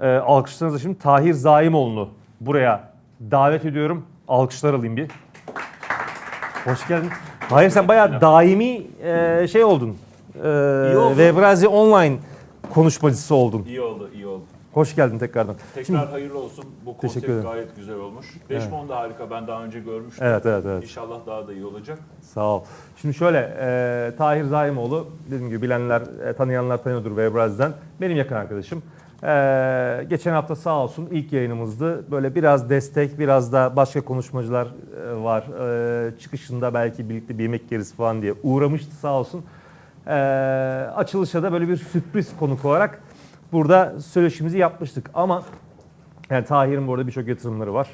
Ee, alkışlarınızla şimdi Tahir Zaimoğlu'nu buraya davet ediyorum. Alkışlar alayım bir. Hoş geldin. Tahir sen bayağı daimi e, şey oldun. E. Webrazi online konuşmacısı oldun. İyi oldu, iyi oldu. Hoş geldin tekrardan. Tekrar Şimdi, hayırlı olsun. Bu konsept gayet güzel olmuş. Deşmon da harika. Ben daha önce görmüştüm. evet evet evet. İnşallah daha da iyi olacak. Sağ ol. Şimdi şöyle, e, Tahir Zaimoğlu, dediğim gibi bilenler, e, tanıyanlar tanıyordur Webrazi'den. Benim yakın arkadaşım. E, geçen hafta sağ olsun ilk yayınımızdı. Böyle biraz destek, biraz da başka konuşmacılar e, var. E, çıkışında belki birlikte bir yemek yeriz falan diye uğramıştı sağ olsun. E, açılışa da böyle bir sürpriz konuk olarak burada söyleşimizi yapmıştık. Ama yani Tahir'in bu arada birçok yatırımları var.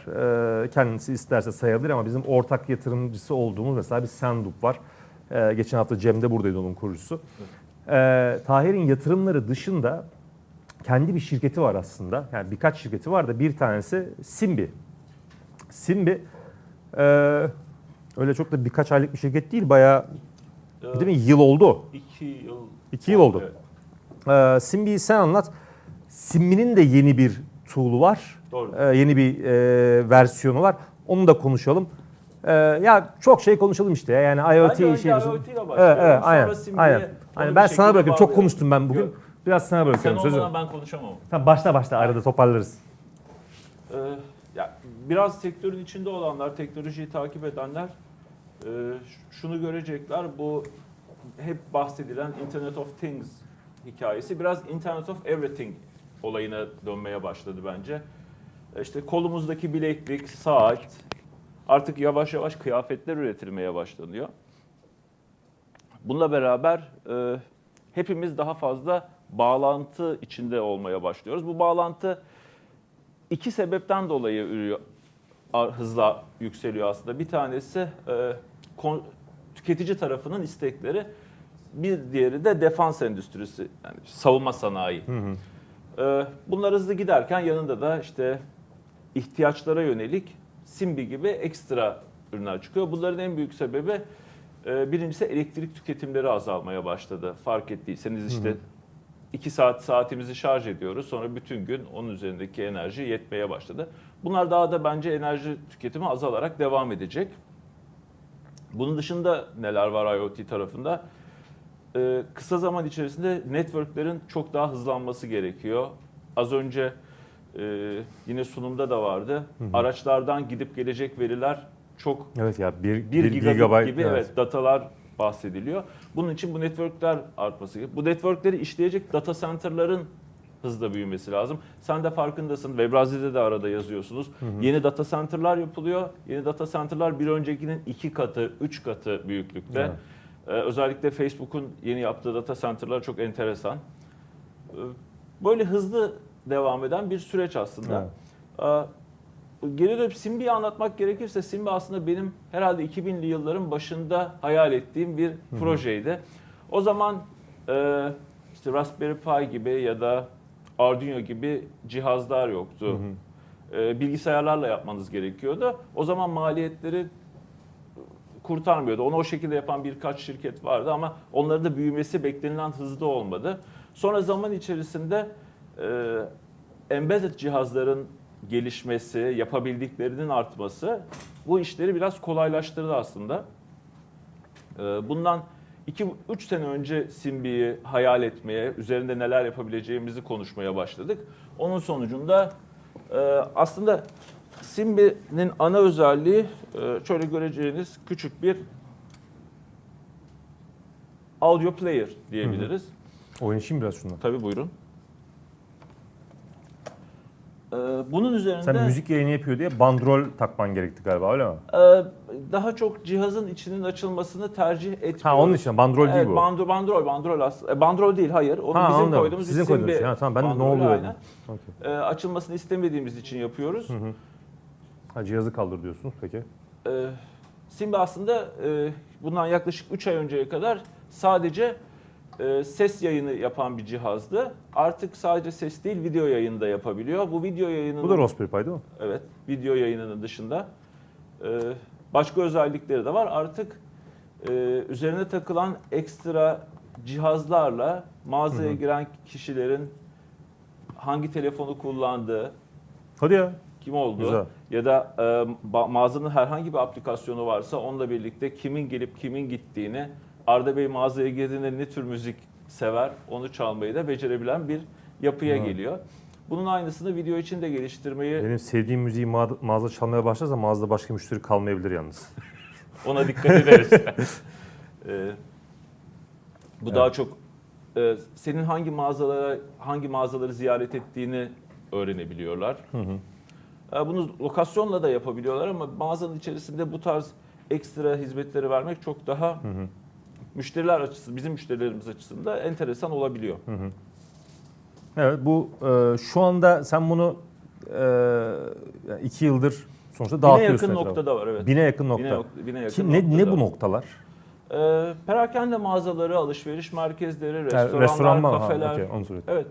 Ee, kendisi isterse sayabilir ama bizim ortak yatırımcısı olduğumuz mesela bir Sendup var. Ee, geçen hafta Cem de buradaydı onun kurucusu. Ee, Tahir'in yatırımları dışında kendi bir şirketi var aslında. Yani birkaç şirketi var da bir tanesi Simbi. Simbi e, öyle çok da birkaç aylık bir şirket değil. Bayağı Ee, değil mi? Yıl oldu. İki yıl. İki yıl oldu. Evet, Ee, Simbi'yi sen anlat. Simbi'nin de yeni bir tool'u var. doğru. Ee, yeni bir e, versiyonu var. Onu da konuşalım. Ee, ya çok şey konuşalım işte ya. Yani IoT Bence şey. IoT ile Evet, başlayalım. evet, Sonra aynen. Simbi'ye Aynen. aynen. Ben sana bırakıyorum. Çok konuştum ben bugün. Yok. Biraz sana Sen bırakıyorum sözü. olmadan ben konuşamam. Sen başla başla arada toparlarız. Ee, ya biraz sektörün içinde olanlar, teknolojiyi takip edenler e, şunu görecekler. Bu hep bahsedilen Internet of Things hikayesi biraz Internet of Everything olayına dönmeye başladı bence. E, İşte kolumuzdaki bileklik, saat, artık yavaş yavaş kıyafetler üretilmeye başlanıyor. Bununla beraber e, hepimiz daha fazla bağlantı içinde olmaya başlıyoruz. Bu bağlantı iki sebepten dolayı ürüyor, hızla yükseliyor aslında. Bir tanesi e, tüketici tarafının istekleri, bir diğeri de defans endüstrisi, yani savunma sanayi. E, bunlar hızlı giderken yanında da işte ihtiyaçlara yönelik Simbi gibi ekstra ürünler çıkıyor. Bunların en büyük sebebi e, birincisi elektrik tüketimleri azalmaya başladı. Fark ettiyseniz işte 2 saat saatimizi şarj ediyoruz. Sonra bütün gün onun üzerindeki enerji yetmeye başladı. Bunlar daha da bence enerji tüketimi azalarak devam edecek. Bunun dışında neler var IoT tarafında? Ee, kısa zaman içerisinde networklerin çok daha hızlanması gerekiyor. Az önce e, yine sunumda da vardı. Araçlardan gidip gelecek veriler çok Evet ya 1 1 gigabit gibi evet. datalar bahsediliyor. Bunun için bu networkler artması gerekiyor. Bu networkleri işleyecek data center'ların hızla büyümesi lazım. Sen de farkındasın. Webrazi'de de arada yazıyorsunuz. Yeni data center'lar yapılıyor. Yeni data center'lar bir öncekinin iki katı, üç katı büyüklükte. Evet. Ee, özellikle Facebook'un yeni yaptığı data center'lar çok enteresan. Ee, böyle hızlı devam eden bir süreç aslında. Ee, Geri dönüp Simbi'yi anlatmak gerekirse Simbi aslında benim herhalde 2000'li yılların başında hayal ettiğim bir projeydi. O zaman e, işte Raspberry Pi gibi ya da Arduino gibi cihazlar yoktu. E, bilgisayarlarla yapmanız gerekiyordu. O zaman maliyetleri kurtarmıyordu. Onu o şekilde yapan birkaç şirket vardı ama onların da büyümesi beklenilen hızda olmadı. Sonra zaman içerisinde e, embedded cihazların gelişmesi, yapabildiklerinin artması bu işleri biraz kolaylaştırdı aslında. E, bundan 2-3 sene önce Simbi'yi hayal etmeye, üzerinde neler yapabileceğimizi konuşmaya başladık. Onun sonucunda e, aslında Simbi'nin ana özelliği e, şöyle göreceğiniz küçük bir audio player diyebiliriz. Oyun için biraz şundan. Tabii buyurun. E, Bunun üzerinde Sen müzik yayını yapıyor diye bandrol takman gerekti galiba öyle mi? e, daha çok cihazın içinin açılmasını tercih etmiyoruz. Ha onun için bandrol değil bu. bandrol, bandrol, bandrol aslında. E, bandrol değil, hayır. Onu Ha, bizim anladım. koyduğumuz Sizin bir koyduğunuz Simbi şey. Ha, tamam, ben de ne oluyor aynen. dedim. Okey. E, açılmasını istemediğimiz için yapıyoruz. Ha, cihazı kaldır diyorsunuz peki. Ee, Simba aslında e, bundan yaklaşık 3 ay önceye kadar sadece e, ses yayını yapan bir cihazdı. Artık sadece ses değil video yayını da yapabiliyor. Bu video yayının Bu da Raspberry Pi değil mi? evet video yayınının dışında e, başka özellikleri de var. Artık e, üzerine takılan ekstra cihazlarla mağazaya giren kişilerin hangi telefonu kullandığı, Hadi ya. kim olduğu Güzel. ya da e, mağazanın herhangi bir aplikasyonu varsa onunla birlikte kimin gelip kimin gittiğini, Arda Bey mağazaya girdiğinde ne tür müzik sever onu çalmayı da becerebilen bir yapıya Evet. geliyor. Bunun aynısını video için de geliştirmeyi Benim sevdiğim müziği ma- mağaza çalmaya başlarsa mağazada başka müşteri kalmayabilir yalnız. Ona dikkat ederiz. Ee, bu Evet. daha çok e, senin hangi mağazalara hangi mağazaları ziyaret ettiğini öğrenebiliyorlar. E, bunu lokasyonla da yapabiliyorlar ama mağazanın içerisinde bu tarz ekstra hizmetleri vermek çok daha müşteriler açısından, bizim müşterilerimiz açısından enteresan olabiliyor. Evet bu e, şu anda sen bunu e, iki yıldır sonuçta Bine dağıtıyorsun. yakın etrafa. noktada var evet. Bine yakın nokta. Bine, nok- bine yakın Ki ne, ne bu noktalar? E, perakende mağazaları, alışveriş merkezleri, Yani restoranlar, restoran mı? Ha, kafeler. okey, onu. Evet.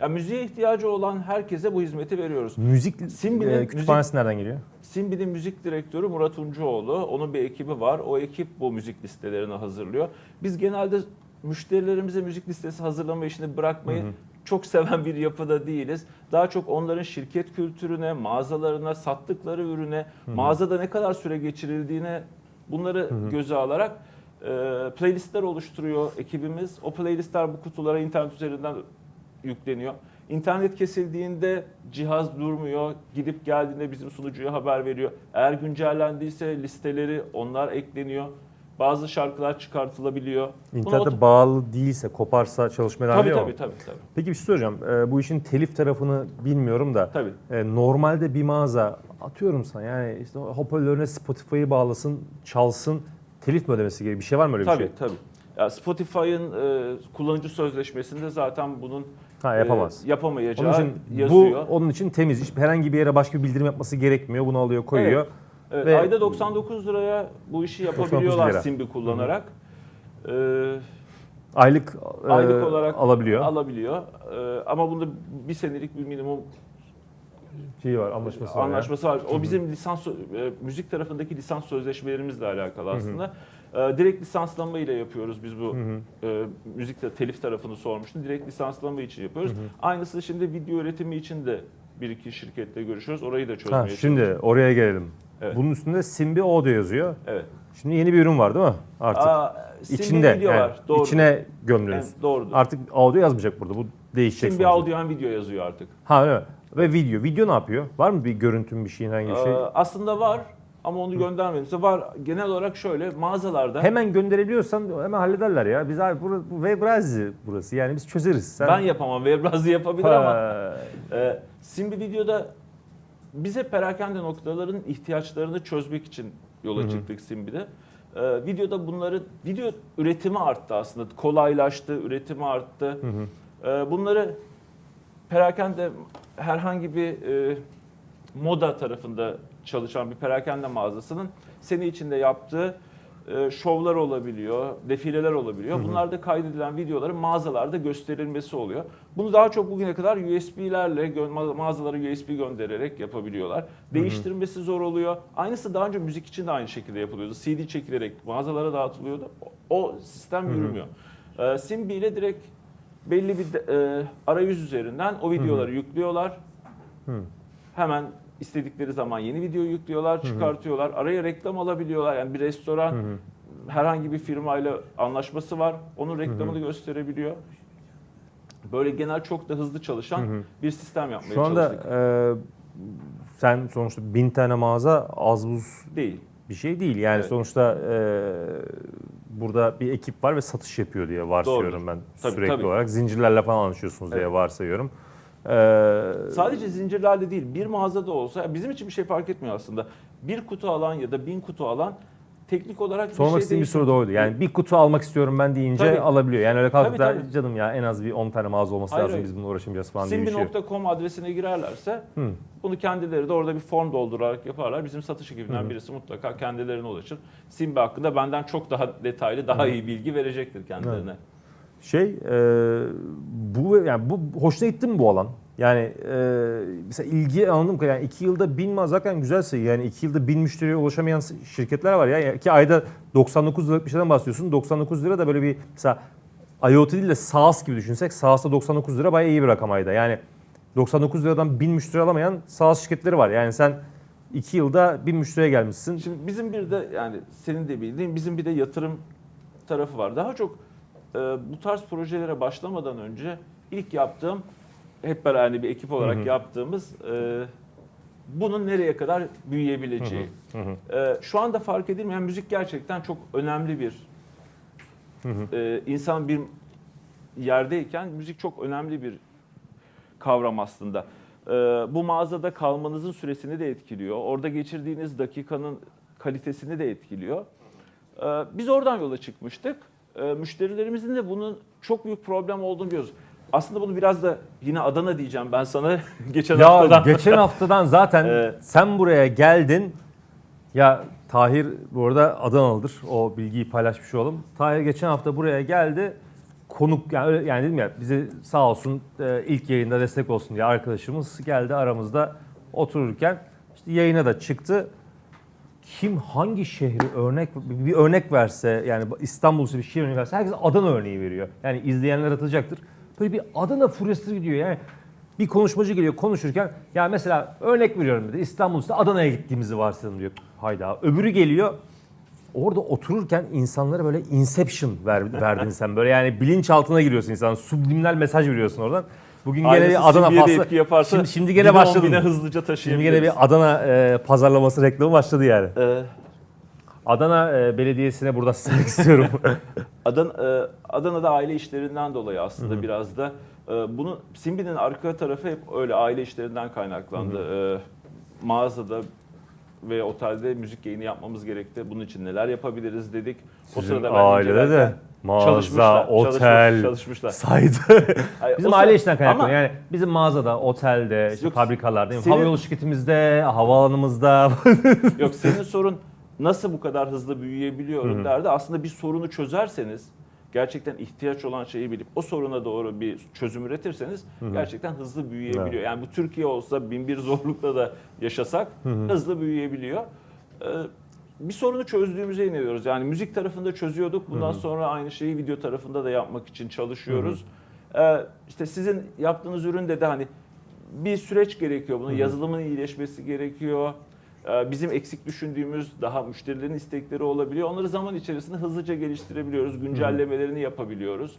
Ya müziğe ihtiyacı olan herkese bu hizmeti veriyoruz. Müzik Simbi'nin e, kütüphanesi nereden geliyor? Simbi'nin müzik direktörü Murat Uncuoğlu. Onun bir ekibi var. O ekip bu müzik listelerini hazırlıyor. Biz genelde müşterilerimize müzik listesi hazırlama işini bırakmayı çok seven bir yapıda değiliz. Daha çok onların şirket kültürüne, mağazalarına, sattıkları ürüne, mağazada ne kadar süre geçirildiğine bunları göze alarak e, playlistler oluşturuyor ekibimiz. O playlistler bu kutulara internet üzerinden yükleniyor. İnternet kesildiğinde cihaz durmuyor. Gidip geldiğinde bizim sunucuya haber veriyor. Eğer güncellendiyse listeleri onlar ekleniyor. Bazı şarkılar çıkartılabiliyor. Bunu İnternete ot- bağlı değilse, koparsa çalışmaya devam tabii, ediyor tabii mu? tabii tabii. Peki bir şey soracağım. E, bu işin telif tarafını bilmiyorum da. Tabii. E, normalde bir mağaza atıyorum sana yani işte hoparlörüne Spotify'ı bağlasın, çalsın, telif mi ödemesi gibi bir şey var mı öyle bir Tabii şey? tabii. Ya Spotify'ın e, kullanıcı sözleşmesinde zaten bunun Ha yapamaz. e, yapamayacağı Onun için yazıyor. bu onun için temiz. Hiç herhangi bir yere başka bir bildirim yapması gerekmiyor. Bunu alıyor, koyuyor. Evet, ve- ayda 99 liraya bu işi 99 yapabiliyorlar lira. Simbi kullanarak. Ee, Aylık, e, aylık olarak alabiliyor. alabiliyor. Ee, ama bunda bir senelik bir minimum Şeyi var, anlaşması var. anlaşması var. O bizim lisans e, müzik tarafındaki lisans sözleşmelerimizle alakalı aslında. Ee, direkt lisanslama ile yapıyoruz biz bu e, müzik telif tarafını sormuştum. Direkt lisanslama için yapıyoruz. Aynısı şimdi video üretimi için de bir iki şirketle görüşüyoruz. Orayı da çözmeye Ha, şimdi oraya gelelim. Evet. Bunun üstünde Simbi Audio yazıyor. Evet. Şimdi yeni bir ürün var değil mi? Artık Aa, Simbi içinde. video yani var. Doğru. İçine gömülüyoruz. Evet, doğrudur. Artık audio yazmayacak burada. Bu değişecek Simbi sonuçta. audio and video yazıyor artık. Ha öyle mi? Ve video. Video ne yapıyor? Var mı bir görüntün bir şeyin bir şey? Ee, aslında var ama onu göndermediyse var. Genel olarak şöyle mağazalarda Hemen gönderebiliyorsan hemen hallederler ya. Biz abi burası, bu Webrazi burası. Yani biz çözeriz. Sen... ben yapamam. Webrazı yapabilir ama e, Simbi videoda bize perakende noktaların ihtiyaçlarını çözmek için yola çıktık Simbi'de. Ee, videoda bunları video üretimi arttı aslında. Kolaylaştı, üretimi arttı. Ee, bunları perakende herhangi bir e, moda tarafında çalışan bir perakende mağazasının sene içinde yaptığı e, şovlar olabiliyor, defileler olabiliyor. Bunlarda kaydedilen videoların mağazalarda gösterilmesi oluyor. Bunu daha çok bugüne kadar USB'lerle gö- mağazalara USB göndererek yapabiliyorlar. Değiştirmesi zor oluyor. Aynısı daha önce müzik için de aynı şekilde yapılıyordu. CD çekilerek mağazalara dağıtılıyordu. O sistem yürümüyor. E, Simbi ile direkt belli bir e, arayüz üzerinden o videoları yüklüyorlar. Hemen istedikleri zaman yeni video yüklüyorlar, çıkartıyorlar. Araya reklam alabiliyorlar. Yani bir restoran herhangi bir firmayla anlaşması var. Onun reklamını gösterebiliyor. Böyle genel çok da hızlı çalışan bir sistem yapmaya Şu anda çalıştık. e, sen sonuçta bin tane mağaza az buz Değil. bir şey değil. Yani Evet. sonuçta e, burada bir ekip var ve satış yapıyor diye varsayıyorum Doğrudur. ben Tabii, sürekli tabii. olarak. Zincirlerle falan anlaşıyorsunuz diye Evet. varsayıyorum. E, Sadece zincirlerle değil, bir mağazada olsa bizim için bir şey fark etmiyor aslında. Bir kutu alan ya da bin kutu alan teknik olarak bir Sormak şey istediğim bir soru da oydu. Yani bir kutu almak istiyorum ben deyince Tabii. alabiliyor. Yani öyle kalkıp Tabii, da tabii. canım ya en az bir 10 tane mağaza olması Hayır, lazım biz bununla uğraşamayacağız falan diye bir şey. Simbi.com adresine girerlerse Hı. bunu kendileri de orada bir form doldurarak yaparlar. Bizim satış ekibinden birisi mutlaka kendilerine ulaşır. Simbi hakkında benden çok daha detaylı, daha iyi bilgi verecektir kendilerine. Şey e, bu yani bu hoşuna gitti mi bu alan? Yani e, mesela ilgi anladım yani iki yılda bin mağaza zaten güzel sayı. Yani iki yılda bin müşteriye ulaşamayan şirketler var ya. Ki ayda 99 liralık bir şeyden bahsediyorsun. 99 lira da böyle bir mesela IoT değil de SaaS gibi düşünsek SaaS'ta 99 lira bayağı iyi bir rakam ayda. Yani 99 liradan 1000 müşteri alamayan SaaS şirketleri var. Yani sen 2 yılda 1000 müşteriye gelmişsin. Şimdi bizim bir de yani senin de bildiğin bizim bir de yatırım tarafı var. Daha çok e, bu tarz projelere başlamadan önce ilk yaptığım hep beraber hani bir ekip olarak Hı hı. yaptığımız e, bunun nereye kadar büyüyebileceği. Hı hı. E, şu anda fark edilmeyen müzik gerçekten çok önemli bir Hı hı. e, insan bir yerdeyken müzik çok önemli bir kavram aslında. E, bu mağazada kalmanızın süresini de etkiliyor. Orada geçirdiğiniz dakikanın kalitesini de etkiliyor. E, biz oradan yola çıkmıştık. E, müşterilerimizin de bunun çok büyük problem olduğunu biliyoruz. Aslında bunu biraz da yine Adana diyeceğim ben sana geçen Ya haftadan. geçen haftadan zaten sen buraya geldin. Ya Tahir bu arada Adanalıdır. O bilgiyi paylaşmış olalım. Tahir geçen hafta buraya geldi. Konuk yani öyle yani dedim ya bize sağ olsun e, ilk yayında destek olsun diye arkadaşımız geldi aramızda otururken işte yayına da çıktı. Kim hangi şehri örnek bir örnek verse yani İstanbul bir şehir örneği verse herkes Adana örneği veriyor. Yani izleyenler atacaktır. Böyle bir Adana furyası gidiyor yani. Bir konuşmacı geliyor konuşurken ya mesela örnek veriyorum dedi İstanbul işte Adana'ya gittiğimizi varsayalım diyor. Hayda. Öbürü geliyor orada otururken insanlara böyle inception ver, verdin sen böyle yani bilinçaltına giriyorsun insan subliminal mesaj veriyorsun oradan. Bugün gene bir Adana faslı. etki yaparsa Şimdi, şimdi gene başladı. Şimdi gene bir Adana e, pazarlaması reklamı başladı yani. E, Adana e, Belediyesi'ne burada silmek istiyorum. Adana, e, Adana'da aile işlerinden dolayı aslında biraz da e, bunu Simbi'nin arka tarafı hep öyle aile işlerinden kaynaklandı. E, mağazada ve otelde müzik yayını yapmamız gerekti. Bunun için neler yapabiliriz dedik. o Sizin sırada ben ailede de mağaza, çalışmışlar, otel, çalışmış- çalışmışlar. saydı. Hayır, bizim o aile işten kaynaklanıyor. ama- Yani bizim mağazada, otelde, işte Yok, fabrikalarda, senin- havayolu şirketimizde, havaalanımızda. Yok senin sorun nasıl bu kadar hızlı büyüyebiliyorum derdi. Aslında bir sorunu çözerseniz gerçekten ihtiyaç olan şeyi bilip o soruna doğru bir çözüm üretirseniz gerçekten hızlı büyüyebiliyor. Yani bu Türkiye olsa bin bir zorlukla da yaşasak hızlı büyüyebiliyor. Ee, bir sorunu çözdüğümüze inanıyoruz. Yani müzik tarafında çözüyorduk. Bundan sonra aynı şeyi video tarafında da yapmak için çalışıyoruz. Ee, işte sizin yaptığınız üründe de hani bir süreç gerekiyor. Bunun yazılımın iyileşmesi gerekiyor. Ee, Bizim eksik düşündüğümüz daha müşterilerin istekleri olabiliyor. Onları zaman içerisinde hızlıca geliştirebiliyoruz. Güncellemelerini yapabiliyoruz.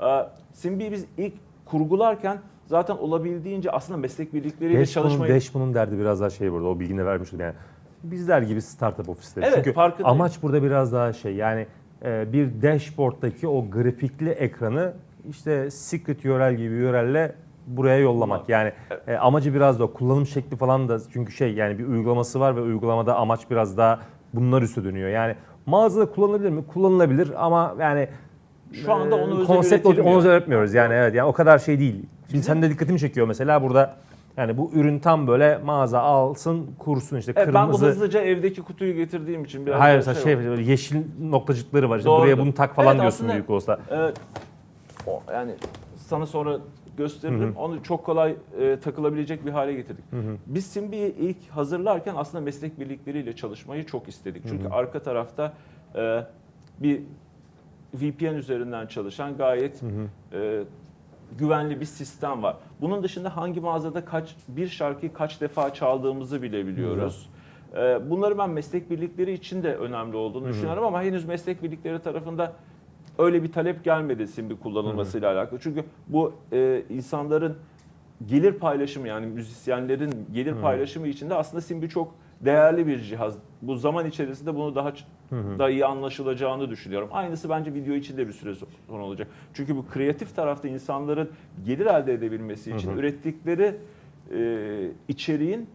Ee, Simbi'yi biz ilk kurgularken zaten olabildiğince aslında meslek birlikleriyle Dashboard'un çalışmayı... Dashboard'un derdi biraz daha şey burada. O bilgini de vermiştim yani. Bizler gibi startup ofisleri. Evet, Çünkü amaç burada biraz daha şey yani e, bir dashboard'daki o grafikli ekranı işte secret URL gibi URL'le buraya yollamak. Yani e, amacı biraz da o. kullanım şekli falan da çünkü şey yani bir uygulaması var ve uygulamada amaç biraz daha bunlar üstü dönüyor. Yani mağazada kullanılabilir mi? Kullanılabilir ama yani Şu anda onu e, özel konsept onu özel üretmiyoruz. Yani evet yani o kadar şey değil. Şimdi sen de dikkatimi çekiyor mesela burada yani bu ürün tam böyle mağaza alsın kursun işte Evet, ben bu kırmızı. hızlıca evdeki kutuyu getirdiğim için biraz Hayır mesela şey, var. böyle yeşil noktacıkları var. İşte buraya bunu tak falan Evet, diyorsun aslında- büyük olsa. Evet. O, yani sana sonra gösteririm. Onu çok kolay e, takılabilecek bir hale getirdik. Biz Simbi'yi ilk hazırlarken aslında meslek birlikleriyle çalışmayı çok istedik. Çünkü arka tarafta e, bir VPN üzerinden çalışan gayet e, güvenli bir sistem var. Bunun dışında hangi mağazada kaç bir şarkıyı kaç defa çaldığımızı bile biliyoruz. E, bunları ben meslek birlikleri için de önemli olduğunu düşünüyorum ama henüz meslek birlikleri tarafında öyle bir talep gelmedi Simbi kullanılmasıyla alakalı. Çünkü bu e, insanların gelir paylaşımı yani müzisyenlerin gelir paylaşımı için de aslında Simbi çok değerli bir cihaz. Bu zaman içerisinde bunu daha ç- daha iyi anlaşılacağını düşünüyorum. Aynısı bence video için de bir süre sonra olacak. Çünkü bu kreatif tarafta insanların gelir elde edebilmesi için ürettikleri e, içeriğin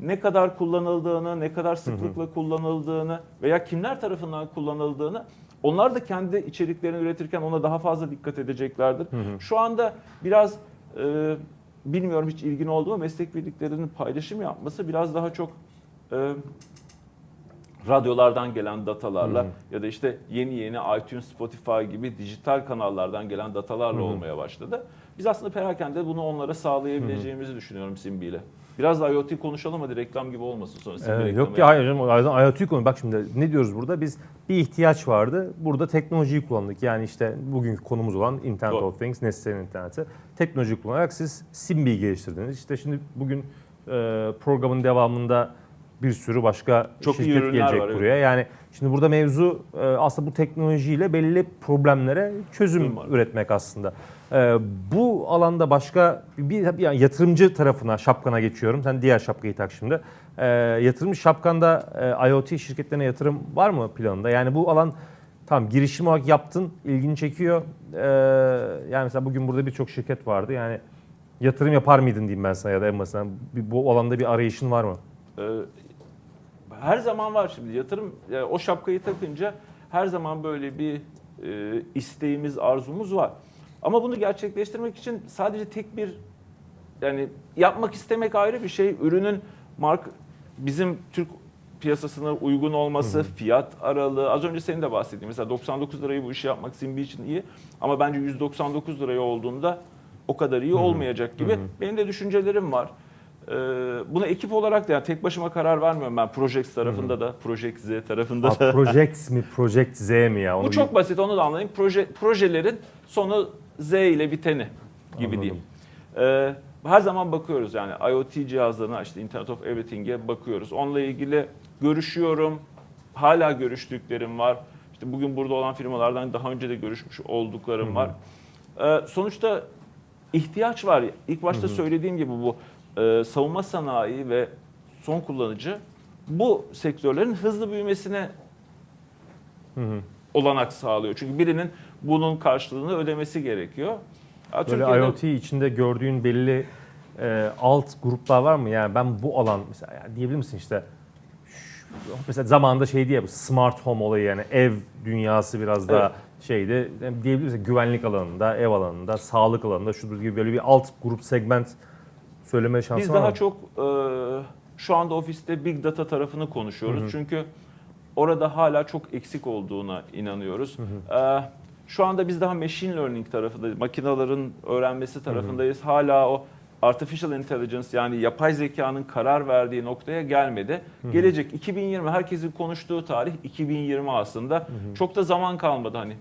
ne kadar kullanıldığını, ne kadar sıklıkla kullanıldığını veya kimler tarafından kullanıldığını onlar da kendi içeriklerini üretirken ona daha fazla dikkat edeceklerdir. Şu anda biraz e, bilmiyorum hiç ilgin oldu mu meslek birliklerinin paylaşım yapması biraz daha çok e, radyolardan gelen datalarla ya da işte yeni yeni iTunes, Spotify gibi dijital kanallardan gelen datalarla olmaya başladı. Biz aslında perakende bunu onlara sağlayabileceğimizi düşünüyorum Simbi ile. Biraz da IoT konuşalım hadi reklam gibi olmasın sonra Ee, yok ya hayır canım. IoT konu. Bak şimdi ne diyoruz burada? Biz bir ihtiyaç vardı. Burada teknolojiyi kullandık. Yani işte bugünkü konumuz olan Internet Doğru. of Things, nesnelerin interneti. Teknoloji kullanarak siz Simbi'yi geliştirdiniz. İşte şimdi bugün e, programın devamında bir sürü başka Çok şirket gelecek var, evet. buraya. Yani şimdi burada mevzu e, aslında bu teknolojiyle belli problemlere çözüm Çözüm var. üretmek aslında. E, bu alanda başka bir, yani yatırımcı tarafına şapkana geçiyorum. Sen diğer şapkayı tak şimdi. E, yatırımcı şapkanda e, IoT şirketlerine yatırım var mı planında? Yani bu alan tamam girişim olarak yaptın, ilgini çekiyor. E, yani mesela bugün burada birçok şirket vardı. Yani yatırım yapar mıydın diyeyim ben sana ya da en basitinden bu alanda bir arayışın var mı? Ee, her zaman var şimdi yatırım yani o şapkayı takınca her zaman böyle bir e, isteğimiz, arzumuz var. Ama bunu gerçekleştirmek için sadece tek bir yani yapmak istemek ayrı bir şey. Ürünün mark bizim Türk piyasasına uygun olması, fiyat aralığı. Az önce senin de bahsettiğin mesela 99 lirayı bu işi yapmak Simbi için iyi ama bence 199 liraya olduğunda o kadar iyi olmayacak gibi. Benim de düşüncelerim var. Ee, buna ekip olarak da yani tek başıma karar vermiyorum ben Project tarafında da, Project Z tarafında Ha, da. Project mi, Project Z mi ya? Onu Bu bir- çok basit onu da anlayayım. Proje, projelerin sonu Z ile biteni gibi Anladım. diyeyim. Ee, her zaman bakıyoruz yani IoT cihazlarına işte Internet of Everything'e bakıyoruz. Onunla ilgili görüşüyorum. Hala görüştüklerim var. İşte bugün burada olan firmalardan daha önce de görüşmüş olduklarım var. Ee, sonuçta ihtiyaç var. İlk başta söylediğim gibi bu e, savunma sanayi ve son kullanıcı bu sektörlerin hızlı büyümesine olanak sağlıyor. Çünkü birinin bunun karşılığını ödemesi gerekiyor. Ya Böyle Türkiye'de- IoT içinde gördüğün belli e, alt gruplar var mı? Yani ben bu alan mesela yani diyebilir misin işte şu- mesela zamanında şey diye bu smart home olayı yani ev dünyası biraz daha Evet. şeydi. Yani diyebilir misin güvenlik alanında, ev alanında, sağlık alanında şudur gibi böyle bir alt grup segment söyleme şansı Biz var daha mı? çok e, şu anda ofiste big data tarafını konuşuyoruz. Çünkü orada hala çok eksik olduğuna inanıyoruz. E, şu anda biz daha machine learning tarafındayız. Makinelerin öğrenmesi tarafındayız. Hala o artificial intelligence yani yapay zekanın karar verdiği noktaya gelmedi. Gelecek 2020 herkesin konuştuğu tarih 2020 aslında. Çok da zaman kalmadı hani.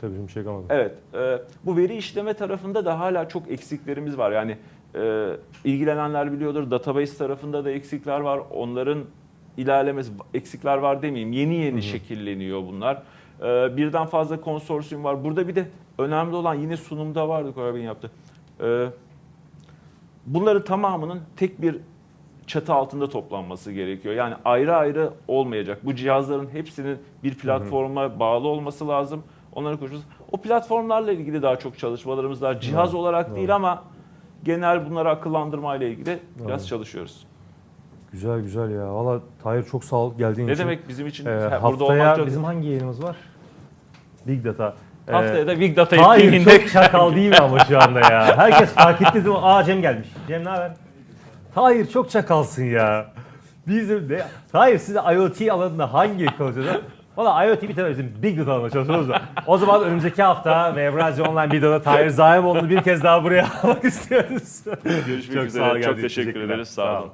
Tabii bir şey kalmadı. Evet, e, bu veri işleme tarafında da hala çok eksiklerimiz var. Yani e, ilgilenenler biliyordur, database tarafında da eksikler var. Onların ilerlemesi, eksikler var demeyeyim, yeni yeni şekilleniyor bunlar. E, birden fazla konsorsiyum var. Burada bir de önemli olan yine sunumda vardı Koray Bey'in yaptı. E, bunların tamamının tek bir çatı altında toplanması gerekiyor. Yani ayrı ayrı olmayacak. Bu cihazların hepsinin bir platforma bağlı olması lazım. Onları konuşuyoruz. O platformlarla ilgili daha çok çalışmalarımız var. Cihaz olarak değil ama genel bunları akıllandırmayla ilgili biraz Doğru. çalışıyoruz. Güzel güzel ya. Valla Tahir çok sağ ol geldiğin Ne için. demek bizim için Ee, burada haftaya olmak çok... bizim hangi yayınımız var? Big Data. Ee, Haftaya da Big Data Hayır etkinliğinde çok çakal değil mi ama şu anda ya? Herkes fark etti değil mi? Aa Cem gelmiş. Cem ne haber? Hayır çok çakalsın ya. Bizim de... Hayır siz IoT alanında hangi çalışıyorsunuz? Valla IoT bir tane bizim Big Data alanında çalışıyoruz da. O zaman önümüzdeki hafta ve Evrazi Online Big Data Tahir Zaimoğlu'nu bir kez daha buraya almak istiyoruz. görüşmek Çok üzere. çok geldiğin için. teşekkür ederiz. Sağ olun.